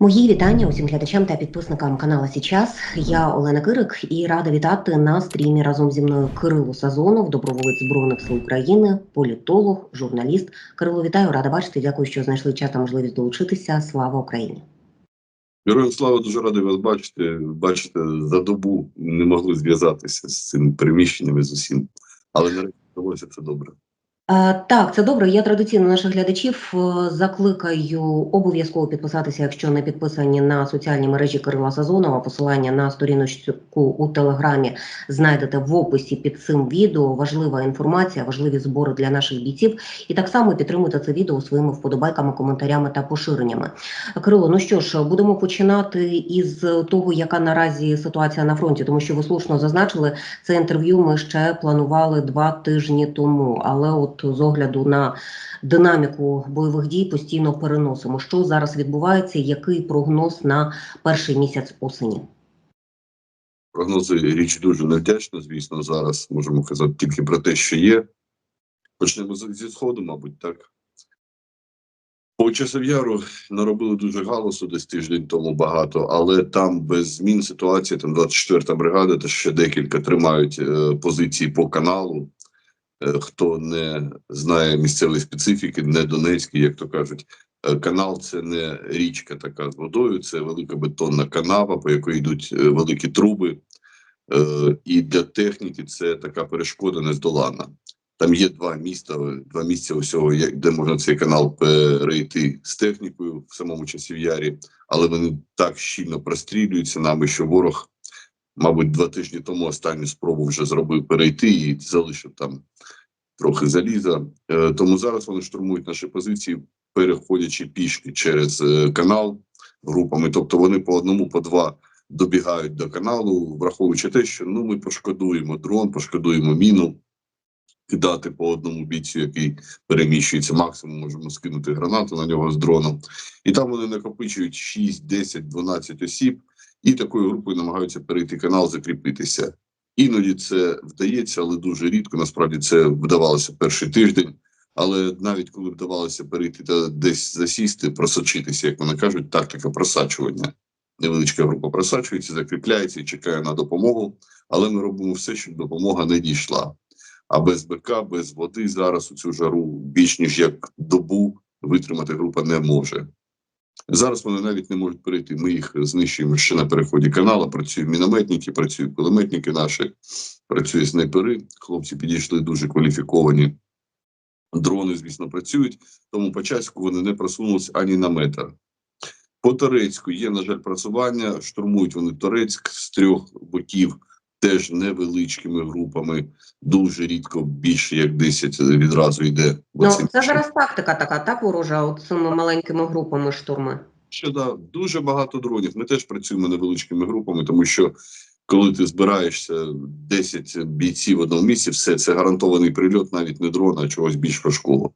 Мої вітання усім глядачам та підписникам каналу Січас. Я Олена Кирик і рада вітати на стрімі разом зі мною Кирило Сазонов, доброволець збройних сил України, політолог, журналіст. Кирило, вітаю, рада бачити. Дякую, що знайшли час та можливість долучитися. Слава Україні! Героям слава дуже радий вас бачити. Бачите, за добу не могли зв'язатися з цими переміщеннями з усім, але нарешті вдалося це добре. Так, це добре. Я традиційно наших глядачів е, закликаю обов'язково підписатися, якщо не підписані на соціальні мережі Кирила Сазонова. Посилання на сторіночку у телеграмі знайдете в описі під цим відео. Важлива інформація, важливі збори для наших бійців. І так само підтримуйте це відео своїми вподобайками, коментарями та поширеннями. Кирило, ну що ж, будемо починати із того, яка наразі ситуація на фронті, тому що ви слушно зазначили, це інтерв'ю ми ще планували два тижні тому, але от з огляду на динаміку бойових дій постійно переносимо. Що зараз відбувається? Який прогноз на перший місяць осені? Прогнози річ дуже невдячна. Звісно, зараз можемо казати тільки про те, що є. Почнемо зі сходу, мабуть, так. По часов'яру наробили дуже галасу десь тиждень тому багато, але там без змін ситуація. Там 24-та бригада та ще декілька тримають е, позиції по каналу. Е, хто не знає місцевої специфіки, не Донецький, як то кажуть, е, канал це не річка така з водою, це велика бетонна канава, по якої йдуть е, великі труби. І для техніки це така перешкода нездолана. Там є два міста, два місця усього, де можна цей канал перейти з технікою в самому часів ярі, але вони так щільно прострілюються нами, що ворог, мабуть, два тижні тому останню спробу вже зробив перейти і залишив там трохи заліза. Е, Тому зараз вони штурмують наші позиції, переходячи пішки через е, канал групами. Тобто вони по одному, по два добігають до каналу, враховуючи те, що ну ми пошкодуємо дрон, пошкодуємо міну. Кидати по одному бійцю, який переміщується, максимум можемо скинути гранату на нього з дроном, і там вони накопичують 6, 10, 12 осіб, і такою групою намагаються перейти канал, закріпитися. Іноді це вдається, але дуже рідко. Насправді це вдавалося перший тиждень. Але навіть коли вдавалося перейти та десь засісти, просочитися, як вони кажуть, тактика просачування. Невеличка група просачується, закріпляється і чекає на допомогу. Але ми робимо все, щоб допомога не дійшла. А без БК, без води зараз у цю жару більш ніж як добу витримати група не може. Зараз вони навіть не можуть перейти. Ми їх знищуємо ще на переході каналу. Працюють мінометники, працюють кулеметники наші, працюють снайпери. Хлопці підійшли дуже кваліфіковані. Дрони, звісно, працюють, тому по часку вони не просунулися ані на метр. По Торецьку є, на жаль, просування. Штурмують вони Торецьк з трьох боків, теж невеличкими групами. Дуже рідко більше як 10 відразу йде. Ну це зараз тактика така, так ворожа, от цими маленькими групами штурми. Що да, дуже багато дронів. Ми теж працюємо невеличкими групами, тому що коли ти збираєшся 10 бійців в одному місці, все це гарантований прильот, навіть не дрона, а чогось більш важкого.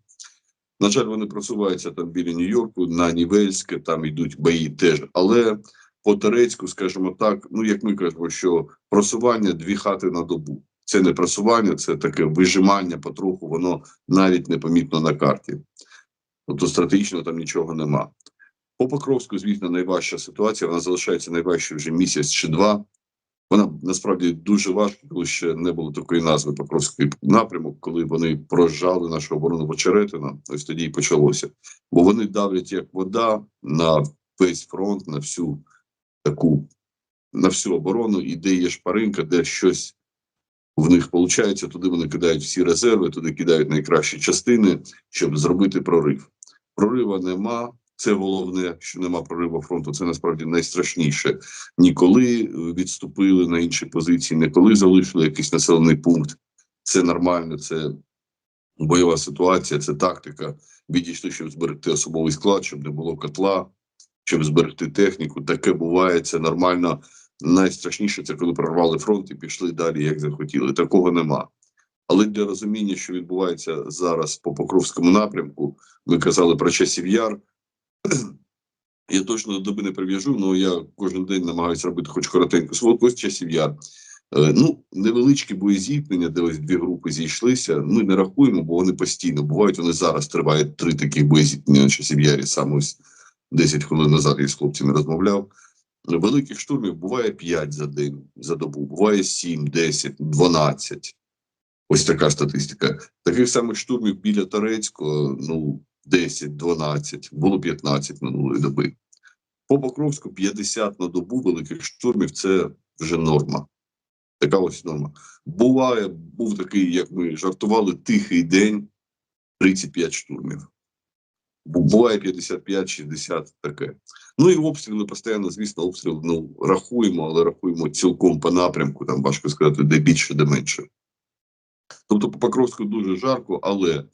На жаль, вони просуваються там біля Нью-Йорку, на Нівельське, там йдуть бої теж. Але по Турецьку, скажімо так, ну як ми кажемо, що просування дві хати на добу. Це не просування, це таке вижимання потроху, воно навіть непомітно на карті. Тобто стратегічно там нічого нема. По Покровську, звісно, найважча ситуація. Вона залишається найважчою вже місяць чи два. Вона насправді дуже важка, коли ще не було такої назви Покровський напрямок, коли вони прожали нашу оборону в Очеретино. Ось тоді і почалося. Бо вони давлять як вода на весь фронт, на всю таку, на всю оборону, і де є шпаринка, де щось в них виходить, туди вони кидають всі резерви, туди кидають найкращі частини, щоб зробити прорив. Прорива нема. Це головне, що нема прориву фронту. Це насправді найстрашніше. Ніколи відступили на інші позиції, не коли залишили якийсь населений пункт. Це нормально, це бойова ситуація, це тактика. Відійшли, щоб зберегти особовий склад, щоб не було котла, щоб зберегти техніку. Таке буває, це нормально. Найстрашніше це коли прорвали фронт і пішли далі, як захотіли. Такого нема. Але для розуміння, що відбувається зараз по Покровському напрямку, ми казали про часів яр. Я точно до доби не прив'яжу, але я кожен день намагаюся робити хоч коротеньку сводку з часів яр. Е, ну, невеличкі боєзіткнення, де ось дві групи зійшлися. Ми не рахуємо, бо вони постійно бувають. Вони зараз тривають три таких боєзіткнення на часів ярі, саме ось 10 хвилин назад я з хлопцями розмовляв. Великих штурмів буває 5 за день, за добу, буває 7, 10, 12. Ось така статистика. Таких самих штурмів біля Торецького, ну, 10, 12, було 15 минулої доби. По Покровську 50 на добу великих штурмів це вже норма. Така ось норма. Буває, був такий, як ми жартували, тихий день 35 штурмів. Бу- Буває 55-60 таке. Ну і обстріли постійно, звісно, обстріли ну, рахуємо, але рахуємо цілком по напрямку, там важко сказати, де більше, де менше. Тобто по Покровську дуже жарко, але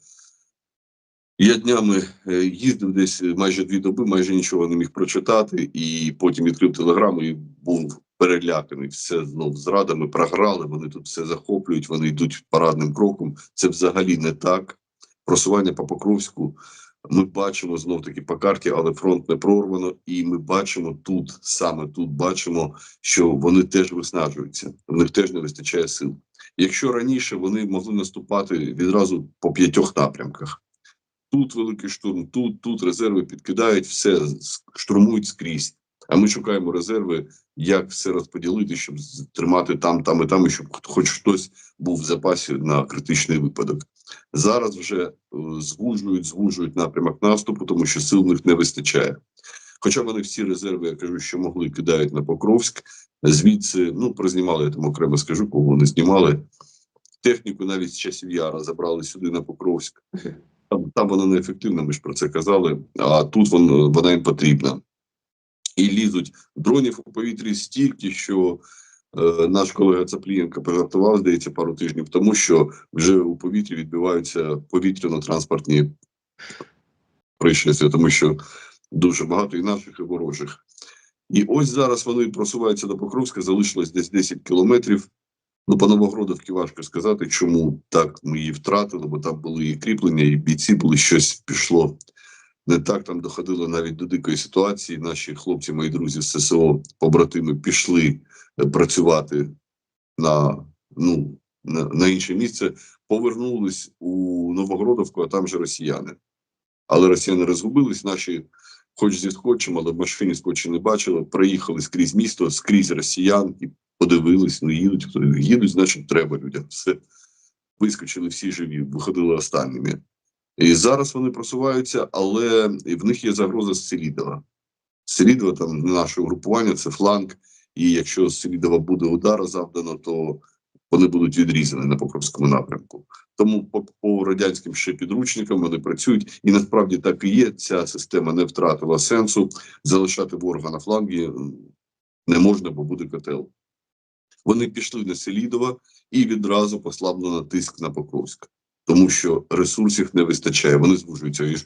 я днями е, їздив десь майже дві доби, майже нічого не міг прочитати, і потім відкрив телеграму і був переляканий. Все знов зрада. Ми програли. Вони тут все захоплюють, вони йдуть парадним кроком. Це взагалі не так. Просування по Покровську ми бачимо знов таки по карті, але фронт не прорвано, і ми бачимо тут, саме тут бачимо, що вони теж виснажуються. В них теж не вистачає сил. Якщо раніше вони могли наступати відразу по п'ятьох напрямках. Тут великий штурм, тут, тут резерви підкидають, все штурмують скрізь. А ми шукаємо резерви, як все розподілити, щоб тримати там, там і там, і щоб хоч хтось був в запасі на критичний випадок. Зараз вже е, звужують, звужують напрямок наступу, тому що сил в них не вистачає. Хоча вони всі резерви, я кажу, що могли, кидають на Покровськ. Звідси, ну, прознімали, я там окремо скажу, кого вони знімали. Техніку навіть з часів Яра забрали сюди на Покровськ. Там, там вона неефективна, ми ж про це казали, а тут вон, вона їм потрібна. І лізуть дронів у повітрі стільки, що наш колега Цаплієнко пожартував, здається, пару тижнів тому, що вже у повітрі відбиваються повітряно-транспортні пришестя, тому що дуже багато і наших, і ворожих. І ось зараз вони просуваються до Покровська, залишилось десь 10 кілометрів. Ну, по Новогродовці важко сказати, чому так ми її втратили, бо там були і кріплення, і бійці були щось пішло не так. Там доходило навіть до дикої ситуації. Наші хлопці, мої друзі з ССО, побратими, пішли е, працювати на, ну, на, на інше місце, повернулись у Новогродовку, а там же росіяни. Але росіяни розгубились, наші, хоч зі скотчем, але в машині скотчі не бачили, проїхали скрізь місто, скрізь росіян і подивились, ну їдуть, хто їдуть, значить, треба людям. Все вискочили всі живі, виходили останніми. І зараз вони просуваються, але в них є загроза з Селідова. Селідова, там наше угрупування, це фланг. І якщо з Селідова буде удар завдано, то вони будуть відрізані на Покровському напрямку. Тому по, по радянським ще підручникам вони працюють, і насправді так і є. Ця система не втратила сенсу. Залишати ворога на флангі не можна, бо буде котел. Вони пішли на Селідова і відразу послаблено тиск на Покровськ, тому що ресурсів не вистачає. Вони звужуються. Я ж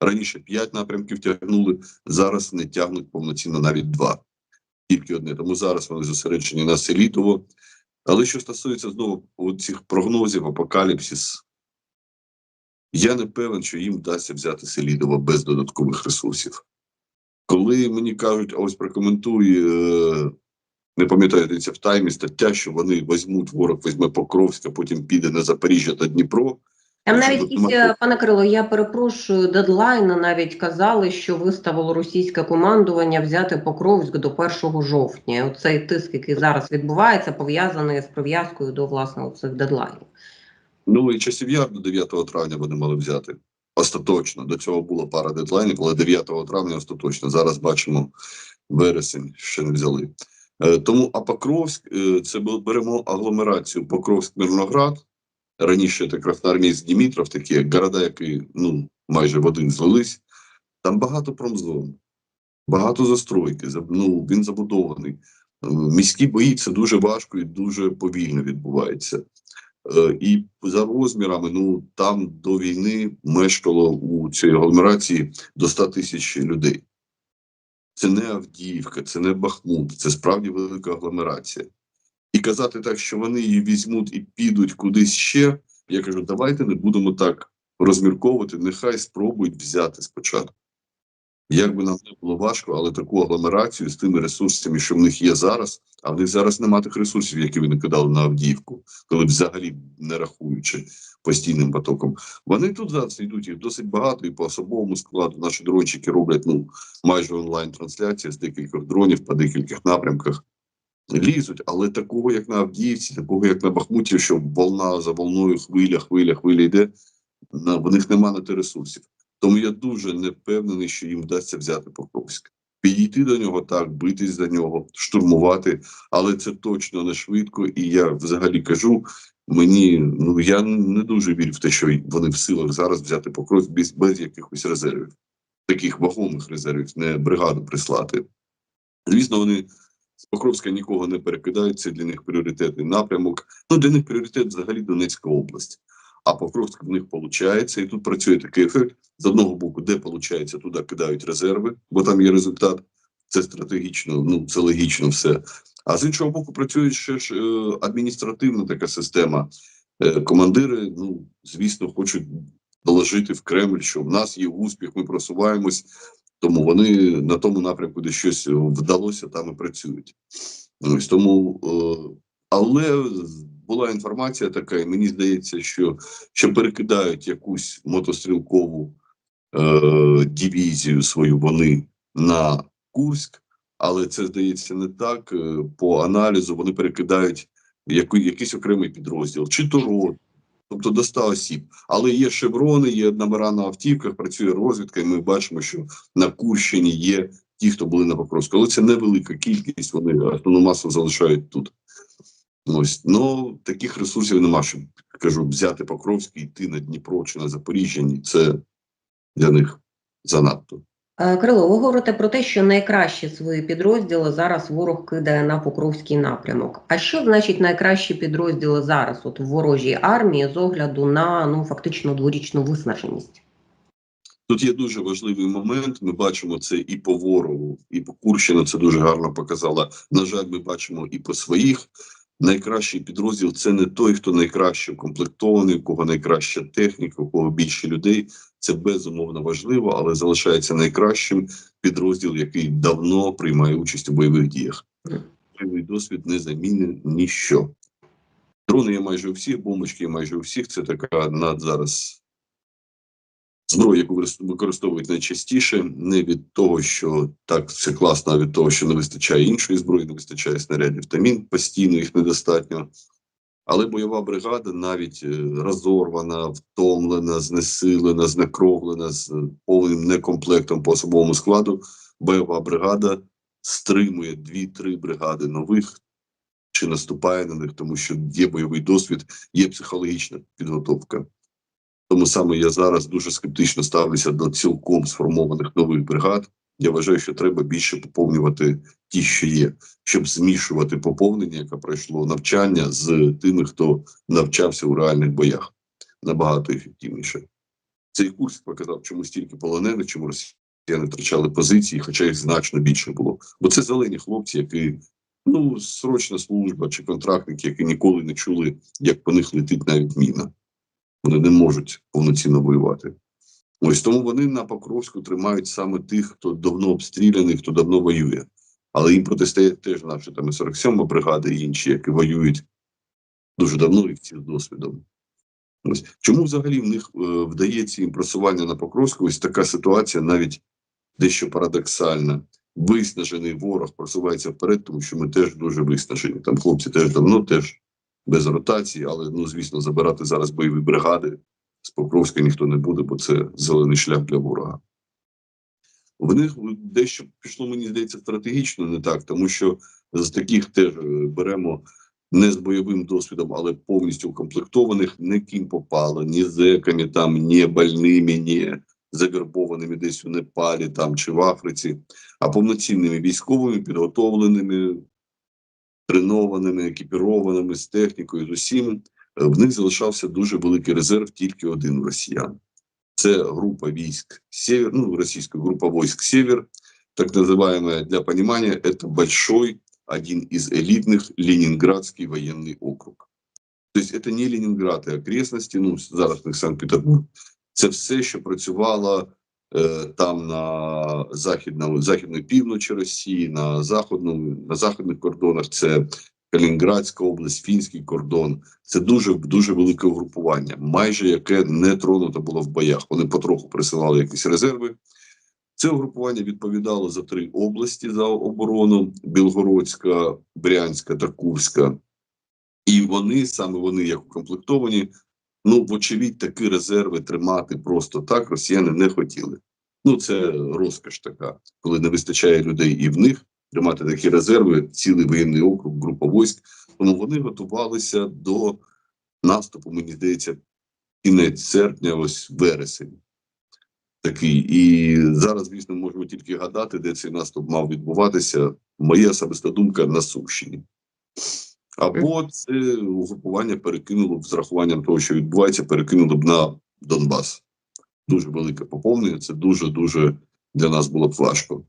раніше п'ять напрямків тягнули, зараз не тягнуть повноцінно навіть два. Тільки одне. Тому зараз вони зосереджені на Селідово. Але що стосується знову цих прогнозів, апокаліпсис, я не певен, що їм вдасться взяти Селідово без додаткових ресурсів. Коли мені кажуть, ось прокоментуй, е, не пам'ятаю, де це в таймі стаття, що вони візьмуть, ворог візьме Покровська, потім піде на Запоріжжя та Дніпро. Там навіть якісь, е, пане Кирило, я перепрошую, дедлайн навіть казали, що виставило російське командування взяти Покровськ до 1 жовтня. Оцей тиск, який зараз відбувається, пов'язаний з прив'язкою до власне цих дедлайнів. Ну і часів яр до 9 травня вони мали взяти. Остаточно. До цього було пара дедлайнів, але 9 травня остаточно. Зараз бачимо вересень, ще не взяли. Е, тому а Покровськ, е, це беремо агломерацію Покровськ-Мирноград. Раніше це Красноармійськ Дімітров, такі як города, які ну, майже в один злились. Там багато промзон, багато застройки. Ну, він забудований. Е, Міські бої це дуже важко і дуже повільно відбувається. І за розмірами, ну там до війни мешкало у цій агломерації до 100 тисяч людей. Це не Авдіївка, це не Бахмут, це справді велика агломерація. І казати так, що вони її візьмуть і підуть кудись ще. Я кажу, давайте не будемо так розмірковувати, нехай спробують взяти спочатку. Як би нам не було важко, але таку агломерацію з тими ресурсами, що в них є зараз, а в них зараз немає тих ресурсів, які вони кидали на Авдіївку, коли взагалі не рахуючи постійним потоком. Вони тут зараз йдуть їх досить багато, і по особовому складу наші дрончики роблять ну майже онлайн трансляція з декількох дронів по декількох напрямках. Лізуть, але такого, як на Авдіївці, такого, як на Бахмуті, що волна за волною, хвиля, хвиля, хвиля йде, в них немає на те ресурсів. Тому я дуже не впевнений, що їм вдасться взяти Покровськ. Підійти до нього так, битись за нього, штурмувати, але це точно не швидко. І я взагалі кажу: мені ну я не дуже вірю в те, що вони в силах зараз взяти Покровськ без, без якихось резервів, таких вагомих резервів, не бригаду прислати. Звісно, вони з Покровська нікого не перекидають. Це для них пріоритетний напрямок. Ну для них пріоритет взагалі Донецька область. А Покровськ в них виходить, і тут працює такий ефект. З одного боку, де виходить, туди кидають резерви, бо там є результат. Це стратегічно, ну це логічно все. А з іншого боку, працює ще ж е, адміністративна така система. Е, командири, ну звісно, хочуть доложити в Кремль, що в нас є успіх, ми просуваємось, тому вони на тому напрямку, де щось вдалося, там і працюють. Ось тому, е, але була інформація така, і мені здається, що, що перекидають якусь мотострілкову дивізію свою вони на Курськ, але це здається не так. Е, По аналізу вони перекидають якийсь окремий підрозділ, чи то рот, тобто до 100 осіб. Але є шеврони, є номера на автівках, працює розвідка, і ми бачимо, що на Курщині є ті, хто були на Покровську. Але це невелика кількість, вони основну масу залишають тут. Ось ну таких ресурсів нема, щоб кажу, взяти Покровський, йти на Дніпро чи на Запоріжжя. Ні, це для них занадто. Е, Крило, ви говорите про те, що найкращі свої підрозділи зараз ворог кидає на Покровський напрямок. А що значить найкращі підрозділи зараз, от в ворожій армії, з огляду на ну фактично дворічну виснаженість? Тут є дуже важливий момент. Ми бачимо це і по ворогу, і по Курщину це дуже гарно показала. На жаль, ми бачимо і по своїх. Найкращий підрозділ це не той, хто найкраще укомплектований, у кого найкраща техніка, у кого більше людей. Це безумовно важливо, але залишається найкращим підрозділ, який давно приймає участь у бойових діях. Бойовий досвід не замінить ніщо. Дрони є майже у всіх, бомбочки є майже у всіх. Це така над зараз зброю, яку використовують найчастіше, не від того, що так все класно, а від того, що не вистачає іншої зброї, не вистачає снарядів та мін, постійно їх недостатньо. Але бойова бригада навіть е, розорвана, втомлена, знесилена, знекровлена з повним некомплектом по особовому складу. Бойова бригада стримує дві-три бригади нових чи наступає на них, тому що є бойовий досвід, є психологічна підготовка. Тому саме я зараз дуже скептично ставлюся до цілком сформованих нових бригад. Я вважаю, що треба більше поповнювати ті, що є, щоб змішувати поповнення, яке пройшло навчання з тими, хто навчався у реальних боях набагато ефективніше. Цей курс показав, чому стільки полонених, чому росіяни втрачали позиції, хоча їх значно більше було. Бо це зелені хлопці, які ну срочна служба чи контрактники, які ніколи не чули, як по них летить навіть міна. Вони не можуть повноцінно воювати. Ось тому вони на Покровську тримають саме тих, хто давно обстріляний, хто давно воює. Але їм протистоять теж наші там і 47 бригада і інші, які воюють дуже давно і всі з досвідом. Ось чому взагалі в них е, вдається їм просування на Покровську? Ось така ситуація навіть дещо парадоксальна. Виснажений ворог просувається вперед, тому що ми теж дуже виснажені. Там хлопці теж давно теж без ротації, але ну звісно, забирати зараз бойові бригади з Покровська ніхто не буде, бо це зелений шлях для ворога. В них дещо пішло, мені здається, стратегічно не так, тому що з таких теж е, беремо не з бойовим досвідом, але повністю укомплектованих, не ким попало, ні зеками, там, ні больними, ні завербованими десь у Непалі там чи в Африці, а повноцінними військовими, підготовленими, тренованими, екіпірованими з технікою, з усім. Е, в них залишався дуже великий резерв, тільки один росіян. Це група військ Север, ну, російська група войск Север, так называемая, для понимания, это большой, один из элитных Ленинградский военный округ. То есть это не Ленинград і окрестності, ну, зараз Санкт-Петербург. Це все, що працювало е, там на західному західної півночі Росії, на заходному на західних кордонах. Це Калінінградська область, фінський кордон. Це дуже дуже велике угрупування, майже яке не тронуто було в боях. Вони потроху присилали якісь резерви. Це угрупування відповідало за три області за оборону: Білгородська, Брянська та Курська. І вони саме вони, як укомплектовані, ну вочевидь, такі резерви тримати просто так росіяни не хотіли. Ну це розкаш така, коли не вистачає людей і в них тримати такі резерви, цілий воєнний округ, група військ. Тому вони готувалися до наступу, мені здається, кінець серпня, ось вересень. Такий. І зараз, звісно, можемо тільки гадати, де цей наступ мав відбуватися. Моя особиста думка на Сумщині. Або це угрупування перекинуло б з рахуванням того, що відбувається, перекинуло б на Донбас. Дуже велике поповнення. Це дуже дуже для нас було б важко.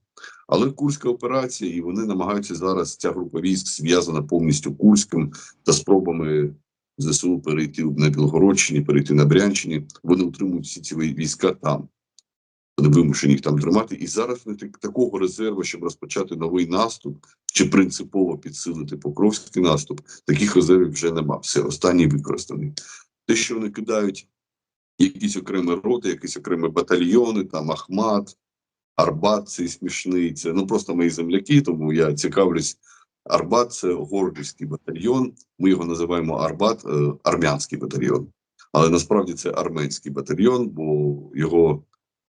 Але Курська операція, і вони намагаються зараз. Ця група військ зв'язана повністю Курським та спробами ЗСУ перейти на Білгородщині, перейти на Брянщині. Вони утримують всі ці війська там. Вони вимушені їх там тримати. І зараз не такого резерву, щоб розпочати новий наступ чи принципово підсилити Покровський наступ. Таких резервів вже нема. Все останній використаний. Те, що вони кидають якісь окремі роти, якісь окремі батальйони, там Ахмат, Арбат, цей смішний. Це ну просто мої земляки, тому я цікавлюсь. Арбат це гордівський батальйон. Ми його називаємо Арбат, е, армянський батальйон. Але насправді це арменський батальйон, бо його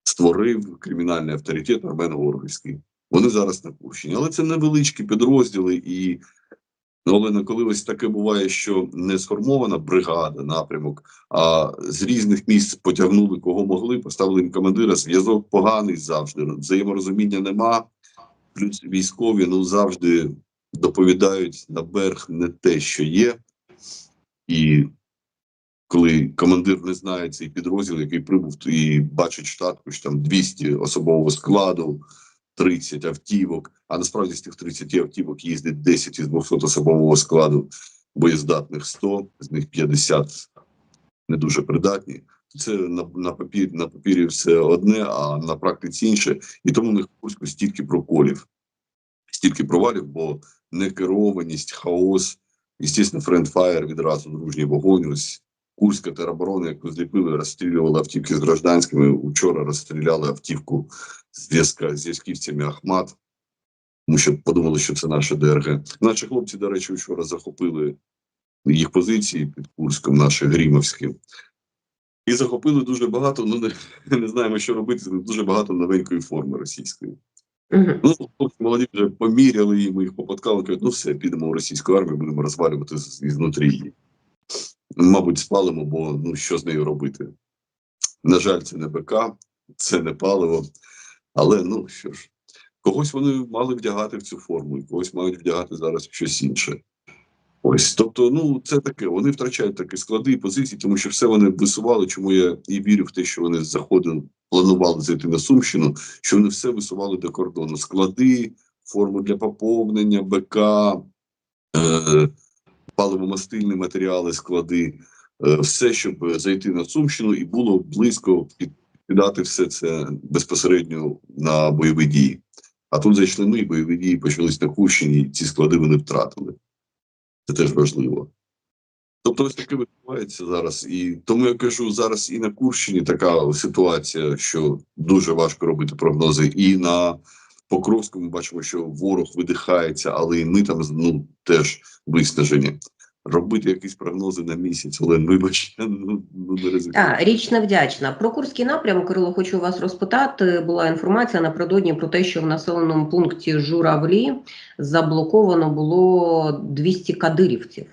створив кримінальний авторитет Армен Горгівський. Вони зараз на Курщині. Але це невеличкі підрозділи, і Олена, коли ось таке буває, що не сформована бригада, напрямок, а з різних місць потягнули кого могли, поставили їм командира. Зв'язок поганий завжди. Взаєморозуміння нема. Плюс військові ну завжди доповідають на берег не те, що є, і коли командир не знає цей підрозділ, який прибув і бачить штатку, що там 200 особового складу, 30 автівок. А насправді з тих 30 автівок їздить 10 із 200 особового складу, боєздатних 100, з них 50 не дуже придатні. Це на на папір на папірі все одне, а на практиці інше. І тому них Курську стільки проколів, стільки провалів, бо некерованість, хаос, звісно, френдфаєр відразу дружній вогонь. Ось Курська тероборона, яку зліпили, розстрілювали автівки з гражданськими. Учора розстріляли автівку з зв'язківцями Ахмат, тому що подумали, що це наше ДРГ. Наші хлопці, до речі, вчора захопили їх позиції під Курськом, наші грімовські. І захопили дуже багато. Ну не, не знаємо, що робити. Дуже багато новенької форми російської. Угу. Ну хлопці молоді вже поміряли її, ми їх попоткали. Кажуть, ну все, підемо в російську армію, будемо розвалювати ізнутрі її. Мабуть, спалимо, бо ну що з нею робити? На жаль, це не БК, це не паливо. Але ну що ж, когось вони мали вдягати в цю форму, і когось мають вдягати зараз щось інше. Ось, тобто, ну це таке. Вони втрачають такі склади і позиції, тому що все вони висували. Чому я і вірю в те, що вони заходили, планували зайти на Сумщину, що вони все висували до кордону. Склади, форми для поповнення, БК, е, паливомастильні матеріали, склади, е, все, щоб зайти на Сумщину, і було близько піддати все це безпосередньо на бойові дії. А тут зайшли ми, бойові дії почались на Курщині, і ці склади вони втратили. Це теж важливо. Тобто, ось таке відбувається зараз. І тому я кажу, зараз і на Курщині така ситуація, що дуже важко робити прогнози. І на Покровському бачимо, що ворог видихається, але і ми там ну, теж виснажені. Робити якісь прогнози на місяць, але вибачте, ну, ну не ризикую. А, річ невдячна. Про Курський напрям, Кирило, хочу вас розпитати. Була інформація напередодні про те, що в населеному пункті Журавлі заблоковано було 200 кадирівців.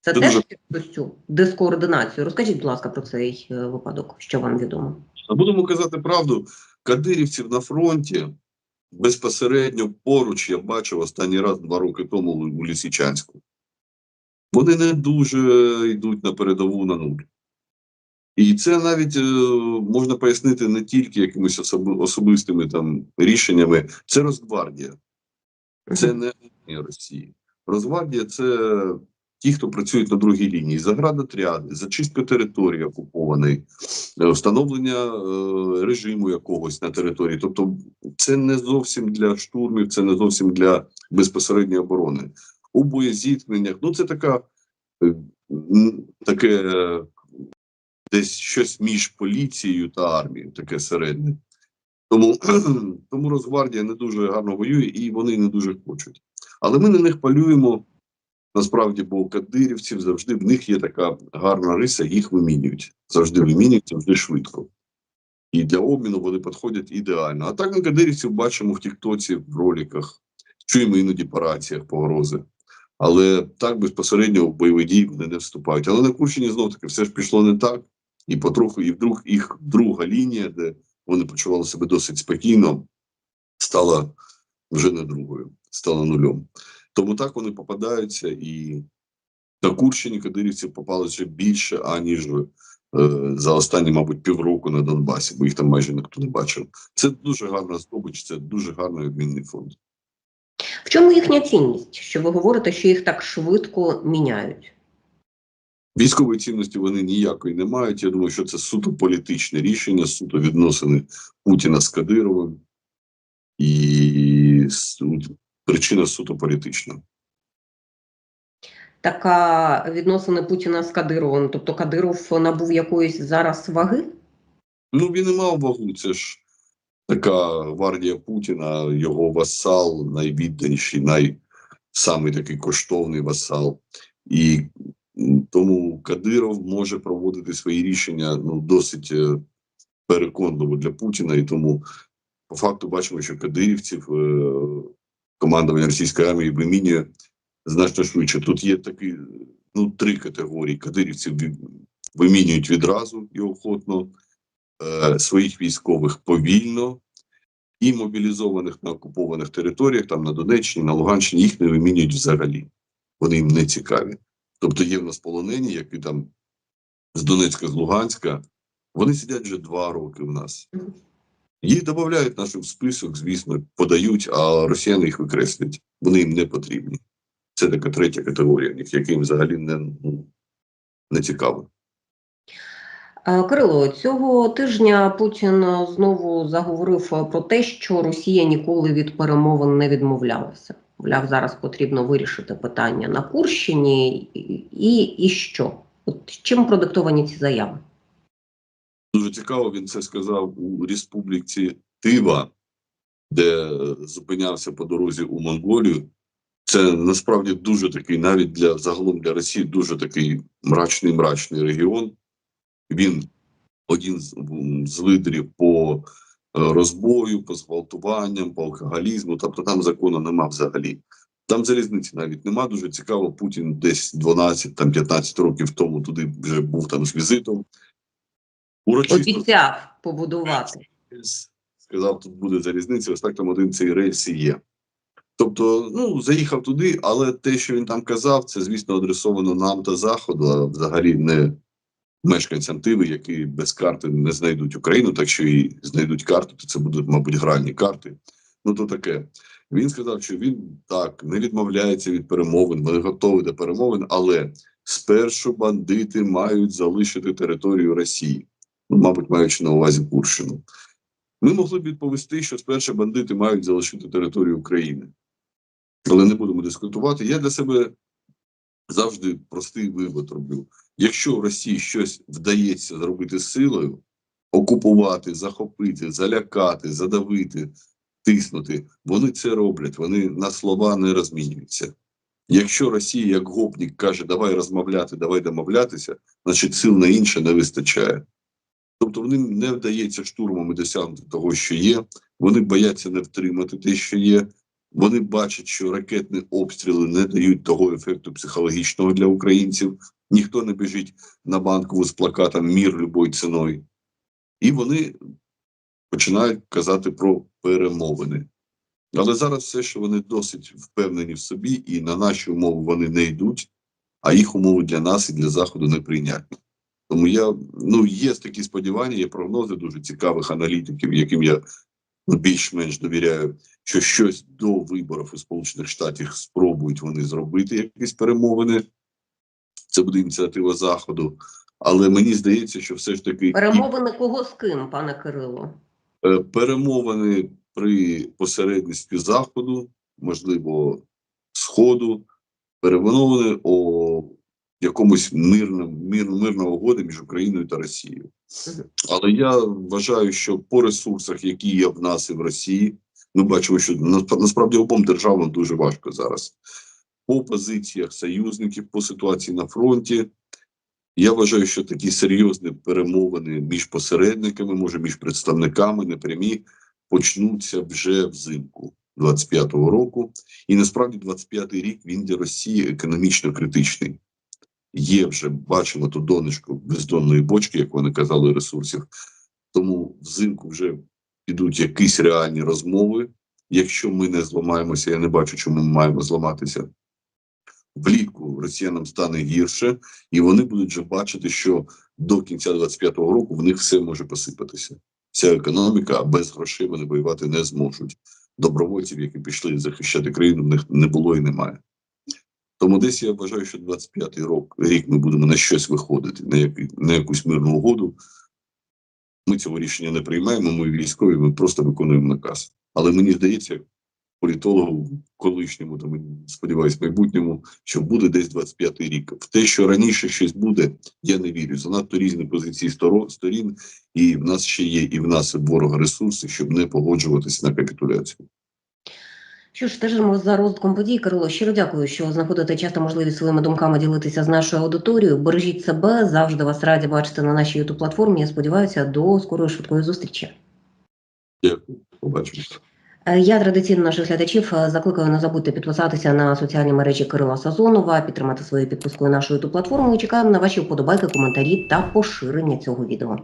Це Це теж дуже- цю дискоординацію. Розкажіть, будь ласка, про цей е, випадок, що вам відомо. Будемо казати правду, кадирівців на фронті безпосередньо поруч я бачив останній раз два роки тому у- у Лісичанську. Вони не дуже йдуть на передову на нуль. І це навіть е, можна пояснити не тільки якимись особи, особистими там рішеннями. Це Росгвардія, це не Росії. Росгвардія це ті, хто працюють на другій лінії, заградотряди, зачистка території окупованої, е, встановлення е, режиму якогось на території. Тобто, це не зовсім для штурмів, це не зовсім для безпосередньої оборони. У боєзіткненнях, ну це така е, таке десь щось між поліцією та армією, таке середнє. Тому, тому Росгвардія не дуже гарно воює і вони не дуже хочуть. Але ми на них полюємо насправді, бо кадирівців завжди в них є така гарна риса, їх вимінюють. Завжди вимінюють, завжди швидко. І для обміну вони підходять ідеально. А так ми кадирівців бачимо в Тіктоці, в роликах, чуємо іноді по раціях погрози. Але так безпосередньо в бойові дії вони не вступають. Але на Курщині знов таки все ж пішло не так, і потроху, і вдруг їх друга лінія, де вони почували себе досить спокійно, стала вже не другою, стала нульом. Тому так вони попадаються, і на Курщині кадирівців попало ще більше, аніж е, за останні, мабуть, півроку на Донбасі, бо їх там майже ніхто не бачив. Це дуже гарна здобич, це дуже гарний обмінний фонд. В чому їхня цінність? Що ви говорите, що їх так швидко міняють? Військової цінності вони ніякої не мають. Я думаю, що це суто політичне рішення, суто відносини Путіна з Кадировим, і причина суто політична. Така відносини Путіна з Кадировим. Тобто Кадиров набув якоїсь зараз ваги? Ну він і мав вагу. Це ж така гвардія Путіна, його васал, найвідданіший, най самий такий коштовний васал. І тому Кадиров може проводити свої рішення ну досить е, переконливо для Путіна. І тому по факту бачимо, що кадирівців е, командування російської армії вимінює значно швидше. Тут є такі ну три категорії. Кадирівців вимінюють відразу і охотно е, своїх військових повільно і мобілізованих на окупованих територіях, там на Донеччині, на Луганщині, їх не вимінюють взагалі. Вони їм не цікаві. Тобто є в нас полонені, які там з Донецька, з Луганська, вони сидять вже два роки в нас. Їх додають наш в список, звісно, подають, а росіяни їх викреслять. Вони їм не потрібні. Це така третя категорія, них, яким взагалі не, ну, не цікаво. Е, Кирило, цього тижня Путін знову заговорив про те, що Росія ніколи від перемовин не відмовлялася. Мовляв, зараз потрібно вирішити питання на Курщині, і, і що? От чим продиктовані ці заяви? Дуже цікаво, він це сказав у Республіці Тива, де е, зупинявся по дорозі у Монголію. Це насправді дуже такий, навіть для загалом для Росії, дуже такий мрачний мрачний регіон. Він один з, з лідерів по е, розбою, по зґвалтуванням, по алкоголізму. Тобто там закону нема взагалі. Там залізниці навіть нема. Дуже цікаво. Путін десь 12 там 15 років тому туди вже був там з візитом. Урочисто Обіцяв побудувати. сказав, тут буде залізниця, ось так там один цей рельс і є. Тобто, ну, заїхав туди, але те, що він там казав, це, звісно, адресовано нам та Заходу, а взагалі не мешканцям Тиви, які без карти не знайдуть Україну, так що і знайдуть карту, то це будуть, мабуть, гральні карти. Ну, то таке. Він сказав, що він так не відмовляється від перемовин, вони готові до перемовин, але спершу бандити мають залишити територію Росії мабуть, маючи на увазі Курщину. Ми могли б відповісти, що спершу бандити мають залишити територію України. Але не будемо дискутувати. Я для себе завжди простий вивод роблю. Якщо в Росії щось вдається зробити силою, окупувати, захопити, залякати, задавити, тиснути, вони це роблять, вони на слова не розмінюються. Якщо Росія, як гопнік, каже, давай розмовляти, давай домовлятися, значить сил на інше не вистачає. Тобто вони не вдається штурмами досягнути того, що є. Вони бояться не втримати те, що є. Вони бачать, що ракетні обстріли не дають того ефекту психологічного для українців. Ніхто не біжить на банкову з плакатом Мір любою ціною. І вони починають казати про перемовини. Але зараз все, що вони досить впевнені в собі, і на наші умови вони не йдуть, а їх умови для нас і для Заходу неприйнятні. Тому я ну є такі сподівання, є прогнози дуже цікавих аналітиків, яким я ну, більш-менш довіряю, що щось до виборів у Сполучених Штатах спробують вони зробити якісь перемовини. Це буде ініціатива заходу. Але мені здається, що все ж таки Перемовини кого з ким, пане Кирило? Е, перемовини при посередництві заходу, можливо, сходу, перемовини о якомусь мирному мир, мирної угоди між Україною та Росією. Але я вважаю, що по ресурсах, які є в нас і в Росії, ми бачимо, що насп- насправді обом державам дуже важко зараз. По позиціях союзників, по ситуації на фронті. Я вважаю, що такі серйозні перемовини між посередниками, може між представниками непрямі, почнуться вже взимку 25-го року. І насправді 25-й рік він для Росії економічно критичний. Є вже бачимо ту донечку бездонної бочки, як вони казали, ресурсів. Тому взимку вже підуть якісь реальні розмови. Якщо ми не зламаємося, я не бачу, чому ми маємо зламатися. Влітку росіянам стане гірше, і вони будуть вже бачити, що до кінця 25-го року в них все може посипатися. Вся економіка, а без грошей вони воювати не зможуть. Добровольців, які пішли захищати країну, в них не було і немає. Тому десь я вважаю, що 25-й рок, рік ми будемо на щось виходити, на, який, на якусь мирну угоду. Ми цього рішення не приймаємо, ми військові, ми просто виконуємо наказ. Але мені здається, політологу колишньому, там, сподіваюсь, майбутньому, що буде десь 25-й рік. В те, що раніше щось буде, я не вірю. Занадто різні позиції сторін, і в нас ще є, і в нас ворога ресурси, щоб не погоджуватися на капітуляцію. Що ж, стежимо за розвитком подій. Кирило, щиро дякую, що знаходите часто можливість своїми думками ділитися з нашою аудиторією. Бережіть себе, завжди вас раді бачити на нашій youtube платформі. Я сподіваюся, до скорої швидкої зустрічі. Дякую, побачимо. Е, Я традиційно наших глядачів е, закликаю не забудьте підписатися на соціальні мережі Кирила Сазонова, підтримати своєю підпискою нашу youtube платформу. І чекаємо на ваші вподобайки, коментарі та поширення цього відео.